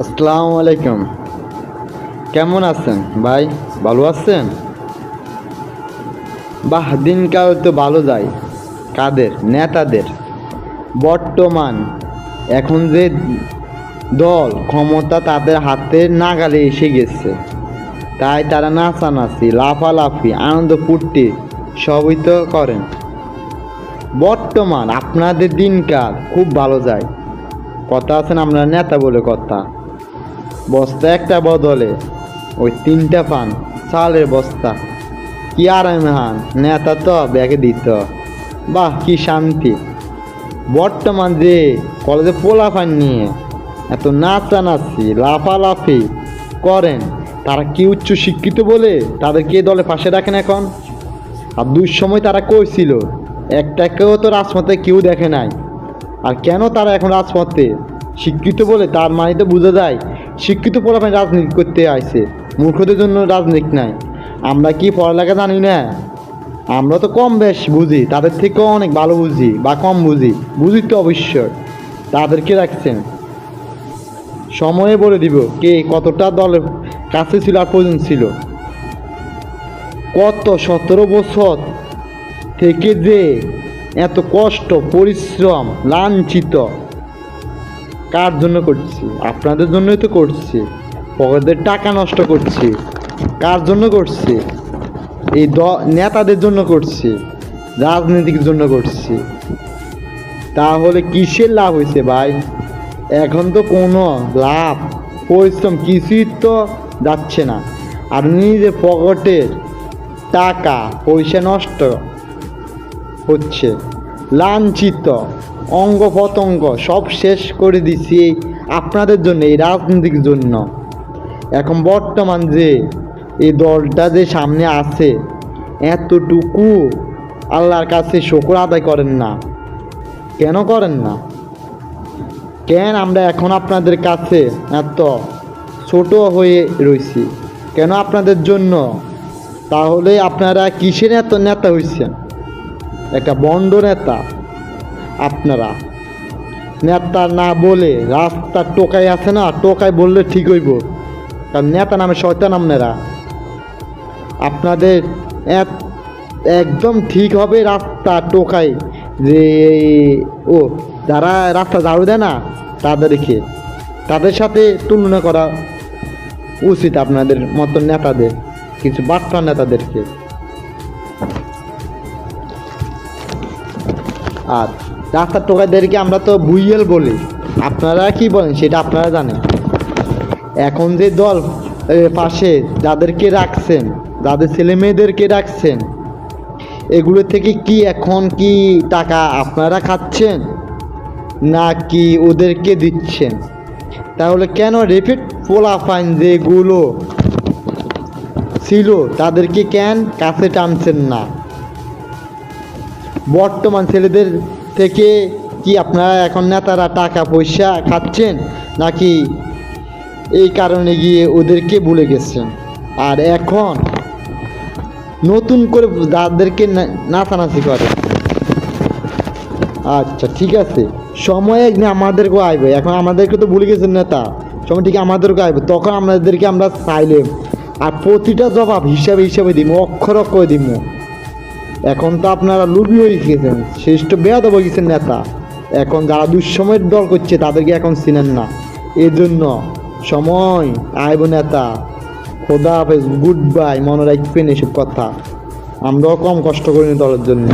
আসসালামু আলাইকুম। কেমন আছেন ভাই? ভালো আছেন? বাহ, দিনকাল তো ভালো যায়। কাদের? নেতাদের। বর্তমান এখন যে দল, ক্ষমতা তাদের হাতে নাগালে এসে গেছে। তাই তারা নাচানাচি, লাফালাফি, আনন্দ ফুর্তি সবই তো করেন। বর্তমান আপনাদের দিনকাল খুব ভালো যায়। কথা আছেন আমরা নেতা বলে কথা। বস্তা একটা বদলে, ওই তিনটা পান, চালের বস্তা। কি আরাম হান নেতা তো ব্যাগে দিত। বাহ, কি শান্তি। বর্তমান যে কলেজে পোলা পান নিয়ে এত নাচানাচি, লাফালাফি করেন, তারা কি উচ্চ শিক্ষিত বলে তাদেরকে দলে পাশে রাখেন এখন? আর দুঃসময় তারা কইছিল একটাকেও তো রাজপথে কেউ দেখে নাই। আর কেন তারা এখন রাজপথে শিক্ষিত বলে তার মানে তো বোঝা যায় শিক্ষিত পোলাপানি রাজনীতি করতে আইছে। মূর্খদের জন্য রাজনীতি নাই। আমরা কি পড়ালেখা জানি না? আমরা তো কম বেশ বুঝি, তাদের থেকেও অনেক ভালো বুঝি বা কম বুঝি বুঝি তো অবশ্যই। তাদেরকে রাখছেন? সময়ে বলে দিব কে কতটা দলের কাছে ছিল আর প্রয়োজন ছিল। কত সতেরো বছর থেকে যে এত কষ্ট, পরিশ্রম, লাঞ্ছিত কার জন্য করছি? আপনাদের জন্যই তো করছি। পকেটের টাকা নষ্ট করছি। কার জন্য করছি? এই দ, নেতাদের জন্য করছি। রাজনীতির জন্য করছি। তাহলে কিসের লাভ হয়েছে ভাই? এখন তো কোনো লাভ, পরিশ্রম কিছুই তো যাচ্ছে না। আর নিজের পকেটের টাকা, পয়সা নষ্ট হচ্ছে। লাঞ্ছিত। অঙ্গ পতঙ্গ সব শেষ করে দিছি আপনাদের জন্য, এই রাজনীতির জন্য। এখন বর্তমান যে এই দলটা যে সামনে আছে, এতটুকু আল্লাহর কাছে শকর আদায় করেন না। কেন করেন না? কেন আমরা এখন আপনাদের কাছে এত ছোট হয়ে রয়েছি কেন আপনাদের জন্য? তাহলে আপনারা কিসের এত নেতা হয়েছেন একটা বন্ড নেতা। আপনারা। নেতা না বলে রাস্তা টোকাই আছে না টোকাই বললে ঠিক হইব। কারণ নেতা নামে শয়তান আপনারা। আপনাদের এক- একদম ঠিক হবে রাস্তা টোকাই যে ও, যারা রাস্তা ঝাড়ু দেয় না, তাদেরকে। তাদের সাথে তুলনা করা উচিত আপনাদের মতন নেতাদের, কিছু বার্তা নেতাদেরকে। আর রাস্তার টোকাইদেরকে আমরা তো বুইয়েল বলি। আপনারা কি বলেন, সেটা আপনারা জানেন। এখন যে দল পাশে যাদেরকে রাখছেন, যাদের ছেলে মেয়েদেরকে রাখছেন, এগুলো থেকে কি এখন কি টাকা আপনারা খাচ্ছেন, নাকি ওদেরকে দিচ্ছেন? তাহলে কেন রিপিট পোলা ফাইন যেগুলো ছিল, তাদেরকে কেন কাছে টানছেন না? বর্তমান ছেলেদের থেকে কি আপনারা এখন নেতারা টাকা পয়সা খাচ্ছেন নাকি এই কারণে গিয়ে ওদেরকে ভুলে গেছেন? আর এখন নতুন করে যাদেরকে না- নাচানাচি করে। আচ্ছা ঠিক আছে। সময় একদিন আমাদেরকেও আসবে এখন আমাদেরকে তো ভুলে গেছেন নেতা। সময় ঠিক আমাদেরকেও আসবে তখন আমাদেরকে আমরা চাইলে আর প্রতিটা জবাব হিসাবে হিসাবে দিব, অক্ষর অক্ষর দিব। এখন তো আপনারা লুবি হয়ে গেছেন, শ্রেষ্ঠ বেয়াদ গেছেন নেতা। এখন যারা দুঃসময়ের দল করছে, তাদেরকে এখন চিনেন না। এর জন্য সময়, আইব নেতা। খোদা হাফেজ গুড বাই মনে রাখবেন এসব কথা। আমরাও কম কষ্ট করিনি দলের জন্য।